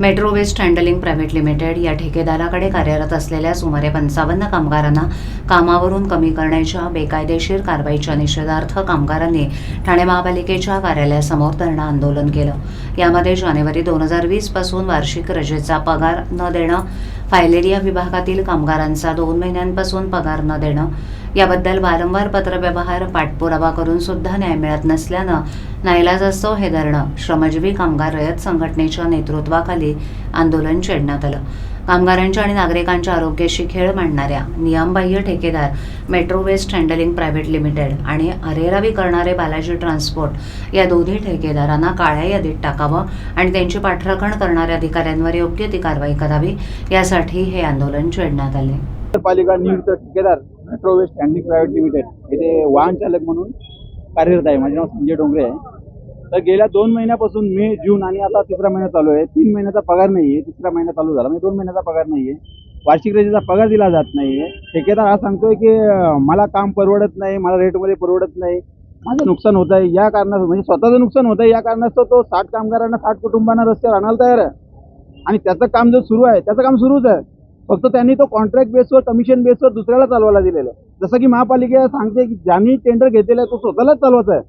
Metro waste handling private limited या ठेकेदाराकडे कार्यरत असलेल्या सुमारे पंचावन्न कामगारांना कामावरून कमी करण्याच्या बेकायदेशीर कारवाईच्या निषेधार्थ कामगारांनी ठाणे महापालिकेच्या कार्यालयासमोर धरणं आंदोलन केलं. यामध्ये जानेवारी दोन हजार वीसपासून वार्षिक रजेचा पगार न देणं फायलेरिया विभागातील कामगारांचा दोन महिन्यांपासून पगार न देणं याबद्दल वारंवार पत्रव्यवहार पाठपुरावा करून सुद्धा न्याय मिळत नसल्यानं नाईलाज असतो हे धरणं. श्रमजीवी कामगार रयत संघटनेच्या नेतृत्वाखाली आंदोलन छेडण्यात आलं. कामगारांच्या आणि नागरिकांच्या आरोग्याशी खेळ मांडणाऱ्या नियमबाह्य ठेकेदार metro waste handling private limited आणि अरेरावी करणारे बालाजी ट्रान्सपोर्ट या दोन्ही ठेकेदारांना काळ्या यादीत टाकावं आणि त्यांची पाठराखण करणाऱ्या अधिकाऱ्यांवर योग्य ती कारवाई करावी यासाठी हे आंदोलन छेडण्यात आले. पालिका नियुक्त ठेकेदार metro waste handling private limited येथे वाहन चालक म्हणून कार्यरत आहे. माझे नाव संजय डोंगरे आहे. तर गेल्या दोन महिन्यापासून मे जून आणि आता तिसरा महिना चालू आहे. तीन महिन्याचा पगार नाही आहे. तिसरा महिना चालू झाला. म्हणजे दोन महिन्याचा पगार नाही आहे. वार्षिक रजेचा पगार दिला जात नाही आहे. ठेकेदार हा सांगतोय की मला काम परवडत नाही. मला रेटमध्ये परवडत नाही. माझं नुकसान होत आहे. या कारणास्तव म्हणजे स्वतःचं नुकसान होत आहे. या कारणास्तव तो साठ कामगारांना साठ कुटुंबांना रस्त्यावर आणायला तयार आहे. आणि त्याचं काम जो सुरू आहे त्याचं काम सुरूच आहे. फक्त त्यांनी तो कॉन्ट्रॅक्ट बेसवर कमिशन बेसवर दुसऱ्याला चालवायला दिलेलं. आहे जसं की महापालिका सांगते की ज्यांनी टेंडर घेतलेला आहे तो स्वतःलाच चालवत आहे.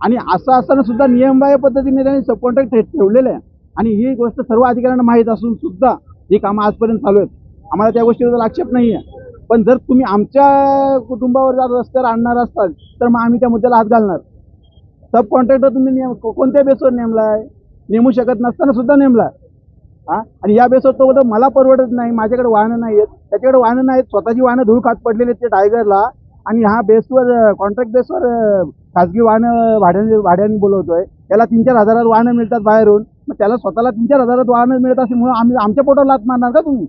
आणि असं असताना सुद्धा नियमबाह्य पद्धतीने त्यांनी सब कॉन्ट्रॅक्ट ठेवलेलं आहे. आणि ही गोष्ट सर्व अधिकाऱ्यांना माहीत असून सुद्धा ही कामं आजपर्यंत चालू आहेत. आम्हाला त्या गोष्टीबद्दल आक्षेप नाही आहे पण जर तुम्ही आमच्या कुटुंबावर जर रस्त्यावर आणणार असाल तर मग आम्ही त्या मुद्द्याला हात घालणार. सब कॉन्ट्रॅक्टर तुम्ही नेम को- कोणत्या बेसवर नेमला आहे नेमू शकत नसताना सुद्धा नेमलाय. हा? आणि या बेसवर तो बोलतो मला परवडत नाही माझ्याकडे वाहनं नाही आहेत त्याच्याकडे वाहनं नाहीत स्वतःची वाहनं धूळ खात पडलेली आहेत ते टायगरला. आणि हा बेसवर कॉन्ट्रॅक्ट बेसवर खाजगी वाहनं भाड्याने भाड्याने बोलवतोय. त्याला तीन चार हजारात वाहनं मिळतात बाहेरून. मग त्याला स्वतःला तीन चार हजारात वाहनं मिळत असल्यामुळे आम्ही आमच्या पोटावर लात मारणार का तुम्ही?